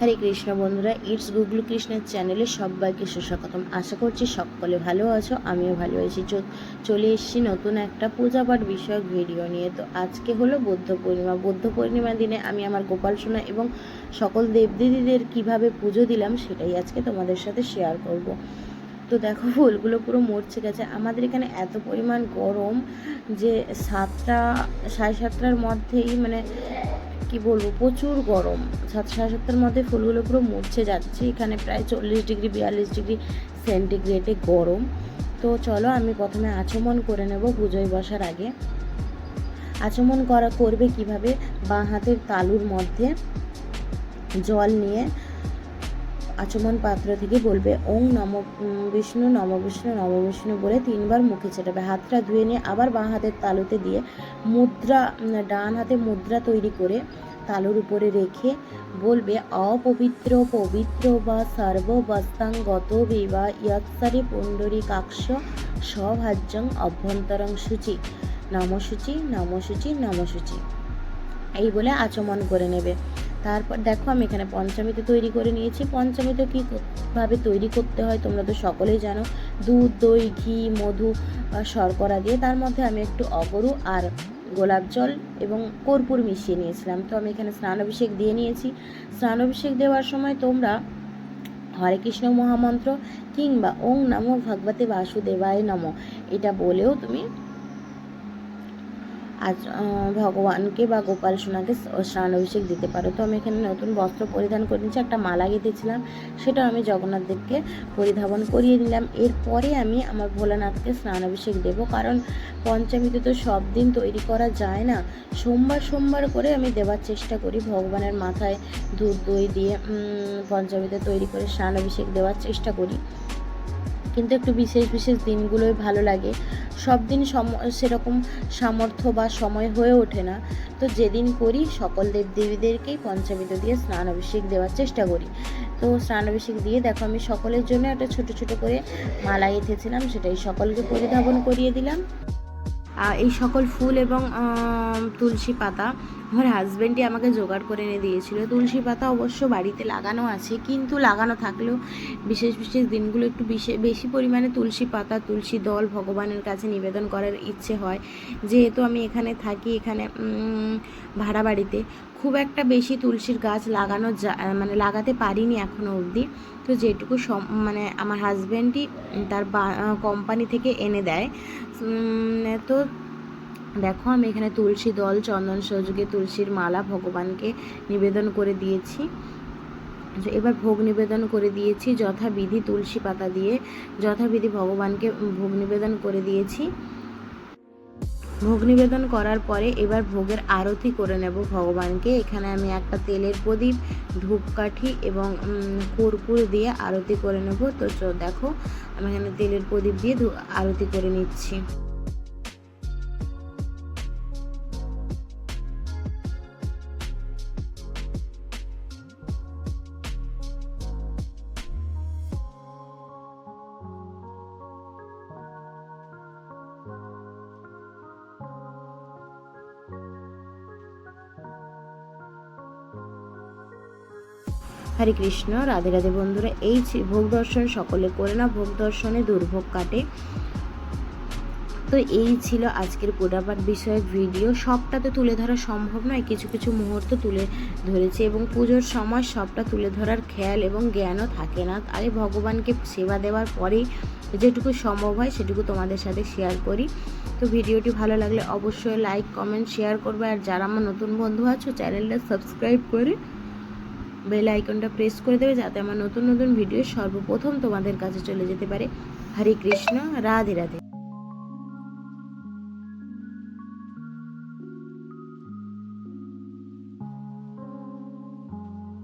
হরে কৃষ্ণ বন্ধুরা ইটস গুগলু কৃষ্ণের চ্যানেলে সবাইকে সুস্বাগতম। আশা করছি সকলে ভালো আছো, আমিও ভালো আছি। চলে এসেছি নতুন একটা পূজা পাঠ বিষয়ক ভিডিও নিয়ে। তো আজকে হলো বৌদ্ধ পূর্ণিমা। বৌদ্ধ পূর্ণিমার দিনে আমি আমার গোপাল সোনা এবং সকল দেবদেবীদের কীভাবে পুজো দিলাম সেটাই আজকে তোমাদের সাথে শেয়ার করব। তো দেখো, ফুলগুলো পুরো মরছে গেছে। আমাদের এখানে এত পরিমাণ গরম যে সাতটা, সাড়ে সাতটার মধ্যেই মানে কি বলব, প্রচুর গরম। সাত সাড়ে সাতটার মধ্যে ফুলগুলো পুরো মরছে যাচ্ছে। এখানে প্রায় চল্লিশ ডিগ্রি, বিয়াল্লিশ ডিগ্রি সেন্টিগ্রেডে গরম। তো চলো আমি প্রথমে আচমন করে নেব পুজোয় বসার আগে। আচমন করা করবে কীভাবে? বাঁ হাতের তালুর মধ্যে জল নিয়ে আচমন পাত্র থেকে বলবে, ওং নম বিষ্ণু নম বিষ্ণু নম বিষ্ণু বলে তিনবার মুখে ছেটাবে। হাতটা ধুয়ে নিয়ে আবার বাঁ হাতের তালুতে দিয়ে মুদ্রা ডান হাতে মুদ্রা তৈরি করে তালুর উপরে রেখে বলবে, অপবিত্র, পবিত্র বা সর্ববস্তাঙ্গত বিবা ইয়ৎসারে পুণ্ডরী কাক্ষ স্বভাজ্যং অভ্যন্তরং সূচি নমসূচি নমসূচি নমসূচি এই বলে আচমন করে নেবে। তারপর দেখো আমি এখানে পঞ্চামৃত তৈরি করে নিয়েছি। পঞ্চামৃত কীভাবে তৈরি করতে হয় তোমরা তো সকলেই জানো। দুধ, দই, ঘি, মধু শর্করা দিয়ে। তার মধ্যে আমি একটু অগরু আর গোলাপ জল এবং কর্পূর মিশিয়ে নিয়েছিলাম। তো আমি এখানে স্নানাভিষেক দিয়ে নিয়েছি। স্নানাভিষেক দেওয়ার সময় তোমরা হরে কৃষ্ণ মহামন্ত্র কিংবা ওং নমো ভগবতে বাসুদেবায় নম। এটা বলেও তুমি আজ ভগবানকে বা গোপাল সোনাকে স্নান অভিষেক দিতে পারো। তো আমি এখানে নতুন বস্ত্র পরিধান করে নিচ্ছি একটা মালা গেঁথেছিলাম। সেটা আমি জগন্নাথ দেবকে পরিধাবন করিয়ে দিলাম এরপরে আমি আমার ভোলানাথকে স্নান অভিষেক দেবো। কারণ পঞ্চমীতে তো সব দিন তৈরি করা যায় না। সোমবার সোমবার করে আমি দেওয়ার চেষ্টা করি ভগবানের মাথায় দুধ, দই দিয়ে পঞ্চমীতে তৈরি করে স্নান অভিষেক দেওয়ার চেষ্টা করি। কিন্তু একটু বিশেষ বিশেষ দিনগুলোই ভালো লাগে। সব দিন সম সেরকম সামর্থ্য বা সময় হয়ে ওঠে না। তো যেদিন করি, সকল দেবদেবীদেরকেই পঞ্চামৃত দিয়ে স্নান অভিষেক দেওয়ার চেষ্টা করি। তো স্নান অভিষেক দিয়ে দেখো, আমি সকলের জন্য একটা ছোট ছোট করে মালা গেঁথেছিলাম সেটাই সকলকে পরিধাবন করিয়ে দিলাম। এই সকল ফুল এবং তুলসী পাতা আমার হাজব্যান্ডই আমাকে জোগাড় করে এনে দিয়েছিল। তুলসী পাতা অবশ্য বাড়িতে লাগানো আছে, কিন্তু লাগানো থাকলেও বিশেষ বিশেষ দিনগুলো একটু বিশে, বেশি পরিমাণে তুলসী পাতা, তুলসী দল ভগবানের কাছে নিবেদন করার ইচ্ছে হয়। যেহেতু আমি এখানে থাকি, এখানে ভাড়া বাড়িতে, খুব একটা বেশি তুলসীর গাছ লাগানো মানে লাগাতে পারিনি এখনও অবধি। তো যেটুকু সম মানে আমার হাজব্যান্ডই তার কোম্পানি থেকে এনে দেয়। তো দেখো, আমি এখানে তুলসী দল, চন্দন সহযোগে তুলসীর মালা ভগবানকে নিবেদন করে দিয়েছি। এবার ভোগ নিবেদন করে দিয়েছি, যথাবিধি তুলসী পাতা দিয়ে, যথাবিধি ভগবানকে ভোগ নিবেদন করে দিয়েছি। ভোগ নিবেদন করার পরে এবার ভোগের আরতি করে নেব ভগবানকে। এখানে আমি একটা তেলের প্রদীপ, ধূপকাঠি এবং কর্পূর দিয়ে আরতি করে নেব। তো দেখো, আমি এখানে তেলের প্রদীপ দিয়ে আরতি করে নিচ্ছি। হরে কৃষ্ণ, রাধে রাধে বন্ধুরা, এই ভোগ দর্শন সকলে করে না ভোগ দর্শনে দুর্ভোগ কাটে। তো এই ছিল আজকের পূজাপাঠ বিষয়ক ভিডিও। সবটা তো তুলে ধরা সম্ভব নয়, কিছু কিছু মুহূর্ত তুলে ধরেছি এবং পুজোর সময় সবটা তুলে ধরার খেয়াল এবং জ্ঞানও থাকে না। আগে ভগবানকে সেবা দেওয়ার পরেই যেটুকু সম্ভব হয় সেটুকু তোমাদের সাথে শেয়ার করি। তো ভিডিওটি ভালো লাগলে অবশ্যই লাইক কমেন্ট শেয়ার করবে। আর যারা আমার নতুন বন্ধু আছো চ্যানেলটা সাবস্ক্রাইব করে বেল আইকনটা প্রেস করে দেবে যাতে আমার নতুন নতুন ভিডিও সর্বপ্রথম তোমাদের কাছে চলে যেতে পারে। হরে কৃষ্ণ, রাধে রাধে।